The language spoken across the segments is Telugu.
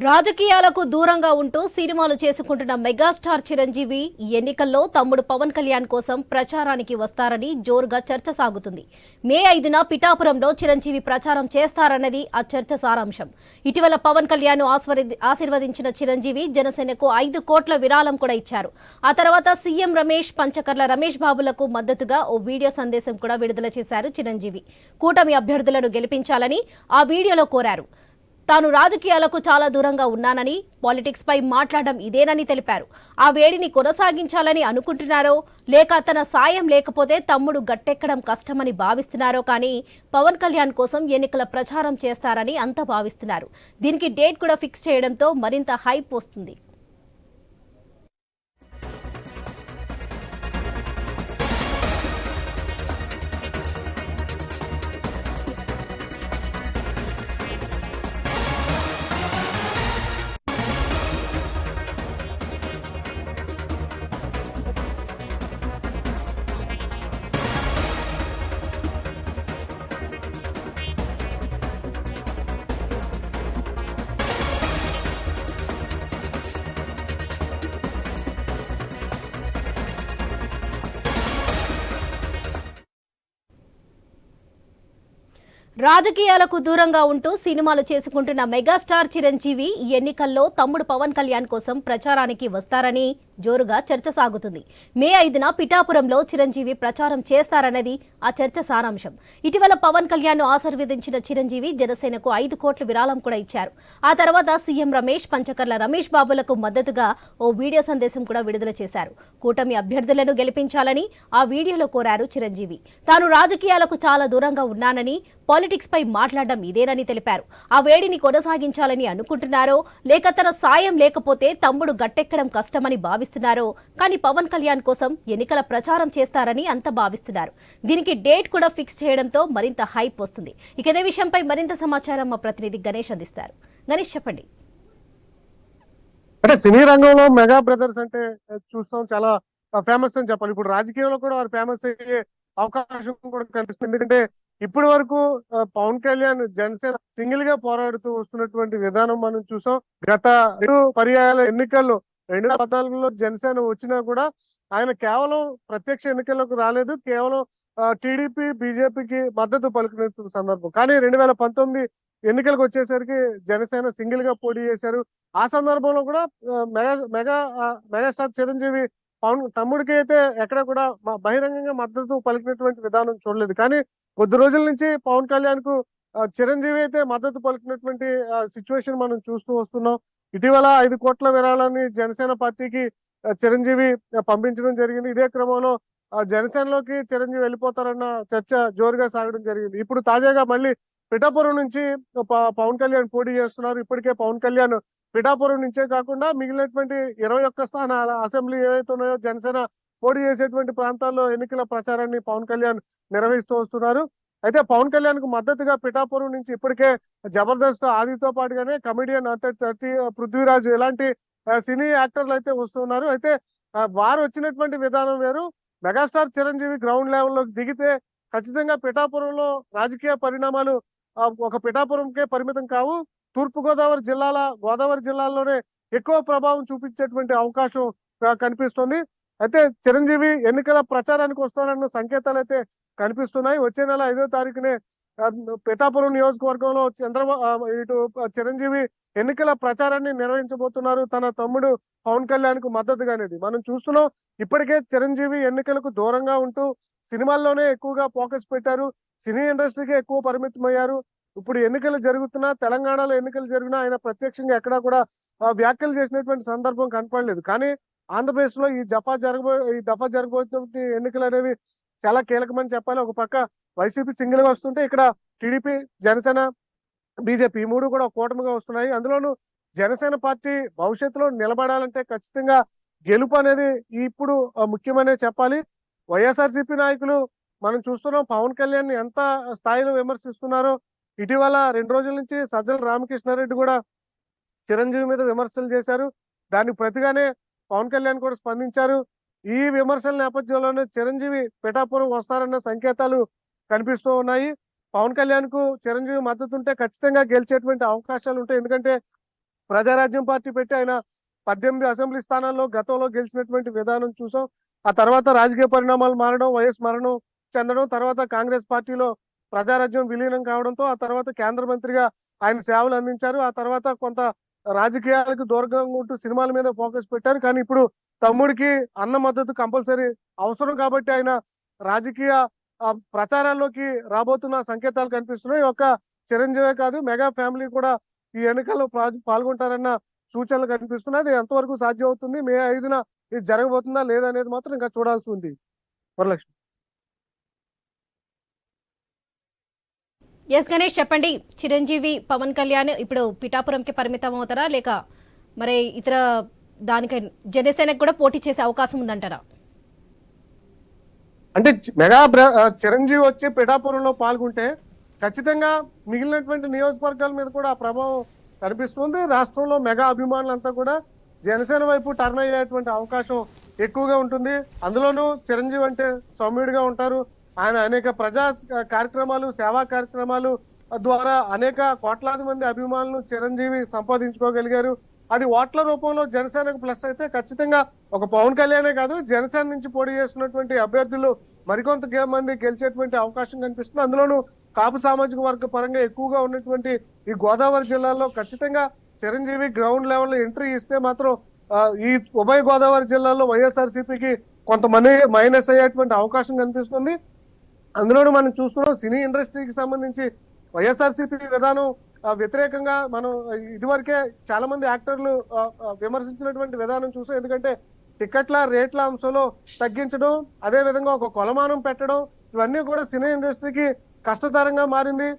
రాజకీయాలకు దూరంగా ఉంటూ సినిమాలు చేసుకుంటున్న మెగాస్టార్ చిరంజీవి ఎన్నికల్లో తమ్ముడు పవన్ కళ్యాణ్ కోసం ప్రచారానికి వస్తారని జోరుగా చర్చ సాగుతుంది. మే ఐదున పిఠాపురంలో చిరంజీవి ప్రచారం చేస్తారన్నది ఆ చర్చ సారాంశం. ఇటీవల పవన్ కళ్యాణ్ ఆశీర్వదించిన చిరంజీవి జనసేనకు ఐదు కోట్ల విరాళం కూడా ఇచ్చారు. ఆ తర్వాత సీఎం రమేష్ పంచకర్ల రమేష్ బాబులకు మద్దతుగా ఓ వీడియో సందేశం కూడా విడుదల చేశారు చిరంజీవి. కూటమి అభ్యర్థులను గెలిపించాలని ఆ వీడియోలో కోరారు. తాను రాజకీయాలకు చాలా దూరంగా ఉన్నానని పాలిటిక్స్ పై మాట్లాడడం ఇదేనని తెలిపారు. ఆ వేడిని కొనసాగించాలని అనుకుంటున్నారో లేక తన సాయం లేకపోతే తమ్ముడు గట్టెక్కడం కష్టమని భావిస్తున్నారో కానీ పవన్ కళ్యాణ్ కోసం ఎన్నికల ప్రచారం చేస్తారని అంత భావిస్తున్నారు. దీనికి డేట్ కూడా ఫిక్స్ చేయడంతో మరింత హైప్ వస్తుంది. రాజకీయాలకు దూరంగా ఉంటూ సినిమాలు చేసుకుంటున్న మెగాస్టార్ చిరంజీవి ఈ ఎన్నికల్లో తమ్ముడు పవన్ కళ్యాణ్ కోసం ప్రచారానికి వస్తారని జోరుగా చర్చ సాగుతుంది. మే ఐదున పిఠాపురంలో చిరంజీవి ప్రచారం చేస్తారన్నది ఆ చర్చ సారాంశం. ఇటీవల పవన్ కళ్యాణ్ ఆశీర్వదించిన చిరంజీవి జనసేనకు ఐదు కోట్ల విరాళం కూడా ఇచ్చారు. ఆ తర్వాత సీఎం రమేష్ పంచకర్ల రమేష్ బాబులకు మద్దతుగా ఓ వీడియో సందేశం కూడా విడుదల చేశారు. కూటమి అభ్యర్థులను గెలిపించాలని ఆ వీడియోలో కోరారు చిరంజీవి. తాను రాజకీయాలకు చాలా దూరంగా ఉన్నానని పాలిటిక్స్ పై మాట్లాడడం ఇదేనని తెలిపారు. ఆ వేడిని కొనసాగించాలని అనుకుంటున్నారో లేక తన సాయం లేకపోతే తమ్ముడు గట్టెక్కడం కష్టమని భావి భావిస్తున్నారో కానీ పవన్ కళ్యాణ్ కోసం ఎన్నికల ప్రచారం చేస్తారని అంత భావిస్తున్నారు. దీనికి డేట్ కూడా ఫిక్స్ చేయడంతో మరింత హైప్ వస్తుంది. ఇక ఇదే విషయంపై మరింత సమాచారం మా ప్రతినిధి గణేష్ అందిస్తారు. గణేష్ చెప్పండి. అంటే సినీ రంగంలో మెగా బ్రదర్స్ అంటే చూస్తాం చాలా ఫేమస్ అని చెప్పాలి. ఇప్పుడు రాజకీయంలో కూడా వారు ఫేమస్ అయ్యే అవకాశం కూడా కనిపిస్తుంది. ఎందుకంటే ఇప్పటి వరకు పవన్ కళ్యాణ్ జనసేన సింగిల్గా పోరాడుతూ వస్తున్నటువంటి విధానం మనం చూసాం. గత పర్యాయాల ఎన్నికల్లో రెండు వేల పద్నాలుగులో జనసేన వచ్చినా కూడా ఆయన కేవలం ప్రత్యక్ష ఎన్నికల్లోకి రాలేదు కేవలం టీడీపీ బీజేపీకి మద్దతు పలికిన సందర్భం. కానీ రెండు వేల పంతొమ్మిది ఎన్నికలకు వచ్చేసరికి జనసేన సింగిల్గా పోటీ చేశారు. ఆ సందర్భంలో కూడా mega mega megastar Chiranjeevi Pawan తమ్ముడికి అయితే ఎక్కడ కూడా బహిరంగంగా మద్దతు పలికినటువంటి విధానం చూడలేదు. కానీ కొద్ది రోజుల నుంచి పవన్ కళ్యాణ్కు చిరంజీవి అయితే మద్దతు పలికినటువంటి సిచ్యువేషన్ మనం చూస్తూ వస్తున్నాం. ఇటీవల ఐదు కోట్ల విరాళాన్ని జనసేన పార్టీకి చిరంజీవి పంపించడం జరిగింది. ఇదే క్రమంలో జనసేనలోకి చిరంజీవి వెళ్ళిపోతారన్న చర్చ జోరుగా సాగడం జరిగింది. ఇప్పుడు తాజాగా మళ్ళీ పిఠాపురం నుంచి ప- పవన్ కళ్యాణ్ పోటీ చేస్తున్నారు. ఇప్పటికే పవన్ కళ్యాణ్ పిఠాపురం నుంచే కాకుండా మిగిలినటువంటి ఇరవై ఒక్క స్థానాల అసెంబ్లీ ఏవైతే ఉన్నాయో జనసేన పోటీ చేసేటువంటి ప్రాంతాల్లో ఎన్నికల ప్రచారాన్ని పవన్ కళ్యాణ్ నిర్వహిస్తూ వస్తున్నారు. అయితే పవన్ కళ్యాణ్కు మద్దతుగా పిఠాపురం నుంచి ఇప్పటికే జబర్దస్త్ ఆదితో పాటుగానే కమిడియన్ అంతటి థర్టీ పృథ్వీరాజ్ ఇలాంటి సినీ యాక్టర్లు అయితే వస్తున్నారు అయితే వారు వచ్చినటువంటి విధానం వేరు. మెగాస్టార్ చిరంజీవి గ్రౌండ్ లెవెల్లోకి దిగితే ఖచ్చితంగా పిఠాపురంలో రాజకీయ పరిణామాలు ఒక పిఠాపురంకే పరిమితం కావు. తూర్పు గోదావరి జిల్లాల గోదావరి జిల్లాల్లోనే ఎక్కువ ప్రభావం చూపించేటువంటి అవకాశం కనిపిస్తుంది. అయితే చిరంజీవి ఎన్నికల ప్రచారానికి వస్తారన్న సంకేతాలు అయితే కనిపిస్తున్నాయి. వచ్చే నెల ఐదో తారీఖునే పిఠాపురం నియోజకవర్గంలో చంద్రబాబు ఇటు చిరంజీవి ఎన్నికల ప్రచారాన్ని నిర్వహించబోతున్నారు. తన తమ్ముడు పవన్ కళ్యాణ్కు మద్దతుగా అనేది. మనం చూస్తున్నాం ఇప్పటికే చిరంజీవి ఎన్నికలకు దూరంగా ఉంటూ సినిమాల్లోనే ఎక్కువగా ఫోకస్ పెట్టారు. సినీ ఇండస్ట్రీకి ఎక్కువ పరిమితం అయ్యారు ఇప్పుడు ఎన్నికలు జరుగుతున్నా తెలంగాణలో ఎన్నికలు జరిగినా ఆయన ప్రత్యక్షంగా ఎక్కడా కూడా వ్యాఖ్యలు చేసినటువంటి సందర్భం కనపడలేదు. కానీ ఆంధ్రప్రదేశ్లో ఈ జఫా జరగబో ఈ దఫా జరగబోతున్న ఎన్నికలు అనేవి చాలా కీలకమని చెప్పాలి. ఒక పక్క వైసీపీ సింగిల్గా వస్తుంటే ఇక్కడ టీడీపీ జనసేన బీజేపీ ఈ మూడు కూడా కూటమిగా వస్తున్నాయి. అందులోనూ జనసేన పార్టీ భవిష్యత్తులో నిలబడాలంటే ఖచ్చితంగా గెలుపు అనేది ఇప్పుడు ముఖ్యమనే చెప్పాలి. వైఎస్ఆర్సీపీ నాయకులు మనం చూస్తున్నాం పవన్ కళ్యాణ్ని ఎంత స్థాయిలో విమర్శిస్తున్నారో ఇటీవల రెండు రోజుల నుంచి సజ్జల రామకృష్ణారెడ్డి కూడా చిరంజీవి మీద విమర్శలు చేశారు. దానికి ప్రతిగానే పవన్ కళ్యాణ్ కూడా స్పందించారు. ఈ విమర్శల నేపథ్యంలోనే చిరంజీవి పిఠాపురం వస్తారన్న సంకేతాలు కనిపిస్తూ ఉన్నాయి. పవన్ కళ్యాణ్కు చిరంజీవి మద్దతు ఉంటే ఖచ్చితంగా గెలిచేటువంటి అవకాశాలు ఉంటాయి. ఎందుకంటే ప్రజారాజ్యం పార్టీ పెట్టి ఆయన పద్దెనిమిది అసెంబ్లీ స్థానాల్లో గతంలో గెలిచినటువంటి విధానం చూసాం. ఆ తర్వాత రాజకీయ పరిణామాలు మారడం వైఎస్ మరణం చెందడం తర్వాత కాంగ్రెస్ పార్టీలో ప్రజారాజ్యం విలీనం కావడంతో ఆ తర్వాత కేంద్ర మంత్రిగా ఆయన సేవలు అందించారు. ఆ తర్వాత కొంత రాజకీయాలకు దూరంగా ఉంటూ సినిమాల మీద ఫోకస్ పెట్టారు. కానీ ఇప్పుడు తమ్ముడికి అన్న మద్దతు కంపల్సరీ అవసరం కాబట్టి ఆయన రాజకీయ ప్రచారాల్లోకి రాబోతున్న సంకేతాలు కనిపిస్తున్నాయి. ఒక్క చిరంజీవే కాదు మెగా ఫ్యామిలీ కూడా ఈ ఎన్నికల్లో పాల్గొంటారన్న సూచనలు కనిపిస్తున్నాయి. అది ఎంతవరకు సాధ్యం అవుతుంది మే ఐదున ఇది జరగబోతుందా లేదా అనేది మాత్రం ఇంకా చూడాల్సి ఉంది. వరలక్ష్మి. ఎస్ గణేష్ చెప్పండి. చిరంజీవి పవన్ కళ్యాణ్ ఇప్పుడు పిఠాపురంకి పరిమితం అవుతారా లేక మరి ఇతర దానికై జనసేనకు కూడా పోటీ చేసే అవకాశం ఉందంటారా? అంటే మెగా బ్ర- చిరంజీవి వచ్చి పిఠాపురంలో పాల్గొంటే ఖచ్చితంగా మిగిలినటువంటి నియోజకవర్గాల మీద కూడా ఆ ప్రభావం కనిపిస్తుంది. రాష్ట్రంలో మెగా అభిమానులంతా కూడా జనసేన వైపు టర్న్ అయ్యేటువంటి అవకాశం ఎక్కువగా ఉంటుంది. అందులోనూ చిరంజీవి అంటే సౌమ్యుడిగా ఉంటారు. ఆయన అనేక ప్రజా కార్యక్రమాలు సేవా కార్యక్రమాలు ద్వారా అనేక కోట్లాది మంది అభిమానులు చిరంజీవి సంపాదించుకోగలిగారు. అది ఓట్ల రూపంలో జనసేనకు ప్లస్ అయితే ఖచ్చితంగా ఒక పవన్ కళ్యాణే కాదు జనసేన నుంచి పోటీ చేస్తున్నటువంటి అభ్యర్థులు మరికొంత మంది గెలిచేటువంటి అవకాశం కనిపిస్తుంది. అందులోనూ కాపు సామాజిక వర్గ పరంగా ఎక్కువగా ఉన్నటువంటి ఈ గోదావరి జిల్లాలో ఖచ్చితంగా చిరంజీవి గ్రౌండ్ లెవెల్ ఎంట్రీ ఇస్తే మాత్రం ఈ ఉభయ గోదావరి జిల్లాలో వైఎస్ఆర్సీపీకి కొంతమంది మైనస్ అయ్యేటువంటి అవకాశం కనిపిస్తుంది. అందులోనూ మనం చూస్తున్నాం సినీ ఇండస్ట్రీకి సంబంధించి వైఎస్ఆర్సీపీ విధానం వ్యతిరేకంగా మనం ఇదివరకే చాలా మంది యాక్టర్లు విమర్శించినటువంటి విధానం చూసాం. ఎందుకంటే టికెట్ల రేట్ల అంశంలో తగ్గించడం అదే విధంగా ఒక కొలమానం పెట్టడం ఇవన్నీ కూడా సినీ ఇండస్ట్రీకి కష్టతరంగా మారింది.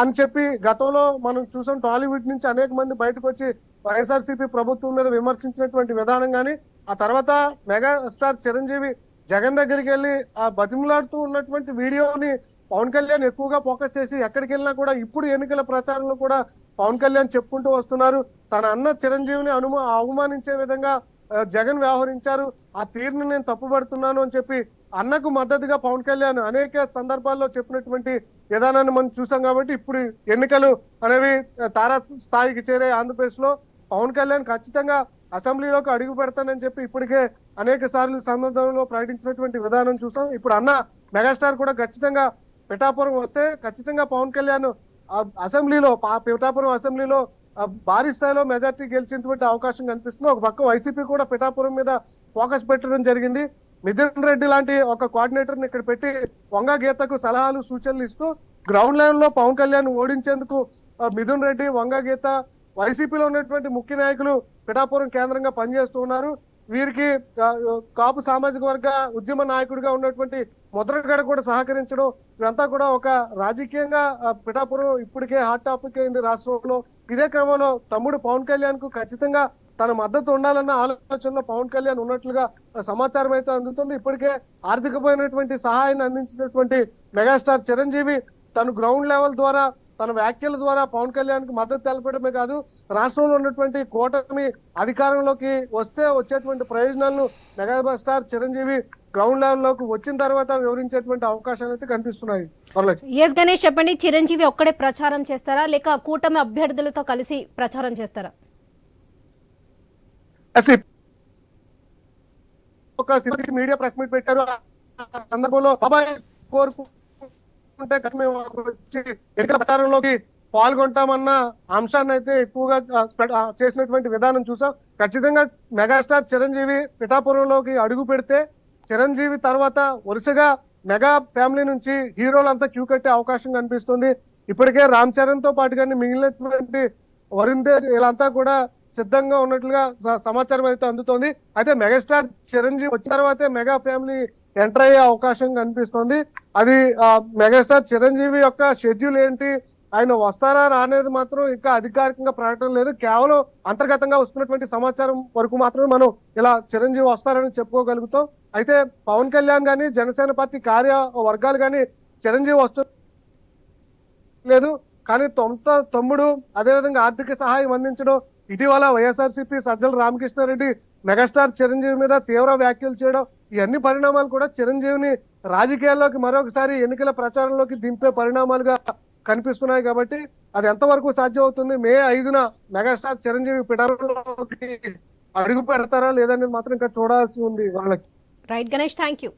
అని చెప్పి గతంలో మనం చూసాం టాలీవుడ్ నుంచి అనేక మంది బయటకు వచ్చి వైఎస్ఆర్సీపీ ప్రభుత్వం మీద విమర్శించినటువంటి విధానం కానీ ఆ తర్వాత మెగాస్టార్ చిరంజీవి జగన్ దగ్గరికి వెళ్ళి ఆ బతిమలాడుతూ ఉన్నటువంటి వీడియోని పవన్ కళ్యాణ్ ఎక్కువగా ఫోకస్ చేసి ఎక్కడికి వెళ్ళినా కూడా ఇప్పుడు ఎన్నికల ప్రచారంలో కూడా పవన్ కళ్యాణ్ చెప్పుకుంటూ వస్తున్నారు. తన అన్న చిరంజీవిని అనుమా అవమానించే విధంగా జగన్ వ్యవహరించారు. ఆ తీరుని నేను తప్పుపడుతున్నాను అని చెప్పి అన్నకు మద్దతుగా పవన్ కళ్యాణ్ అనేక సందర్భాల్లో చెప్పినటువంటి విధానాన్ని మనం చూసాం కాబట్టి ఇప్పుడు ఎన్నికలు అనేవి తారా స్థాయికి చేరే ఆంధ్రప్రదేశ్లో పవన్ కళ్యాణ్ ఖచ్చితంగా అసెంబ్లీలోకి అడుగు పెడతానని చెప్పి ఇప్పటికే అనేక సార్లు సందర్భంలో ప్రకటించినటువంటి విధానం చూసాం. ఇప్పుడు అన్న మెగాస్టార్ కూడా ఖచ్చితంగా పిఠాపురం వస్తే ఖచ్చితంగా పవన్ కళ్యాణ్ ఆ అసెంబ్లీలో పా- పిఠాపురం అసెంబ్లీలో భారీ స్థాయిలో మెజార్టీ గెలిచినటువంటి అవకాశం కనిపిస్తుంది. ఒక పక్క వైసీపీ కూడా పిఠాపురం మీద ఫోకస్ పెట్టడం జరిగింది. మిథున్ రెడ్డి లాంటి ఒక కోఆర్డినేటర్ని ఇక్కడ పెట్టి వంగ గీతకు సలహాలు సూచనలు ఇస్తూ గ్రౌండ్ లెవెల్లో పవన్ కళ్యాణ్ ఓడించేందుకు మిథున్ రెడ్డి వంగ గీత వైసీపీలో ఉన్నటువంటి ముఖ్య నాయకులు పిఠాపురం కేంద్రంగా పనిచేస్తూ ఉన్నారు. వీరికి కాపు సామాజిక వర్గ ఉద్యమ నాయకుడిగా ఉన్నటువంటి ముద్రగడ కూడా సహకరించడం ఇదంతా కూడా ఒక రాజకీయంగా పిఠాపురం ఇప్పటికే హాట్ టాపిక్ అయింది రాష్ట్రంలో. ఇదే క్రమంలో తమ్ముడు పవన్ కళ్యాణ్కు ఖచ్చితంగా తన మద్దతు ఉండాలన్న ఆలోచనలో పవన్ కళ్యాణ్ ఉన్నట్లుగా సమాచారం అయితే అందుతుంది. ఇప్పటికే ఆర్థికమైనటువంటి సహాయాన్ని అందించినటువంటి మెగాస్టార్ చిరంజీవి తను గ్రౌండ్ లెవెల్ ద్వారా తన వ్యాఖ్యల ద్వారా పవన్ కళ్యాణ్కు మద్దతు తెలపడమే కాదు రాష్ట్రంలో ఉన్నటువంటి కూటమి అధికారంలోకి వస్తే వచ్చేటువంటి ప్రయోజనాలను మెగాస్టార్ చిరంజీవి గ్రౌండ్ లెవెల్లోకి వచ్చిన తర్వాత వివరించేటువంటి అవకాశాలు అయితే కనిపిస్తున్నాయి. ఎస్ గణేష్ చెప్పండి చిరంజీవి ఒక్కడే ప్రచారం చేస్తారా లేక కూటమి అభ్యర్థులతో కలిసి ప్రచారం చేస్తారా? ఒక మీడియా ప్రెస్ మీట్ పెట్టారు. ఆ సందర్భంలో బాబాయ్ కోరుకుంటే కనుక మేము వచ్చి ఎన్నికల ప్రచారంలోకి పాల్గొంటామన్న అంశాన్ని అయితే ఎక్కువగా చేసినటువంటి విధానం చూసాం. ఖచ్చితంగా మెగాస్టార్ చిరంజీవి పిఠాపురంలోకి అడుగు పెడితే చిరంజీవి తర్వాత వరుసగా మెగా ఫ్యామిలీ నుంచి హీరోలంతా క్యూ కట్టే అవకాశం కనిపిస్తుంది. ఇప్పటికే రామ్ చరణ్తో పాటు కానీ మిగిలినటువంటి వరుణ్ తేజ్ వీళ్ళంతా కూడా సిద్ధంగా ఉన్నట్లుగా స- సమాచారం అయితే అందుతోంది. అయితే మెగాస్టార్ చిరంజీవి వచ్చిన తర్వాతే మెగా ఫ్యామిలీ ఎంటర్ అయ్యే అవకాశం కనిపిస్తోంది. అది మెగాస్టార్ చిరంజీవి యొక్క షెడ్యూల్ ఏంటి? ఆయన వస్తారా రానేది మాత్రం ఇంకా అధికారికంగా ప్రకటన లేదు. కేవలం అంతర్గతంగా వస్తున్నటువంటి సమాచారం వరకు మాత్రమే మనం ఇలా చిరంజీవి వస్తారని చెప్పుకోగలుగుతాం. అయితే పవన్ కళ్యాణ్ కానీ జనసేన పార్టీ కార్య వర్గాలు కానీ చిరంజీవి వస్తు లేదు. కానీ తొంత తమ్ముడు అదేవిధంగా ఆర్థిక సహాయం అందించడం ఇటీవల వైఎస్ఆర్సీపీ సజ్జల రామకృష్ణారెడ్డి మెగాస్టార్ చిరంజీవి మీద తీవ్ర వ్యాఖ్యలు చేయడం ఈ అన్ని పరిణామాలు కూడా చిరంజీవిని రాజకీయాల్లోకి మరొకసారి ఎన్నికల ప్రచారంలోకి దింపే పరిణామాలుగా కనిపిస్తున్నాయి కాబట్టి అది ఎంతవరకు సాధ్యం అవుతుంది మే ఐదున మెగాస్టార్ చిరంజీవి పిఠాపురంలోకి అడుగు పెడతారా? లేదనేది మాత్రం ఇంకా చూడాల్సి ఉంది వాళ్ళకి. Right Ganesh thank you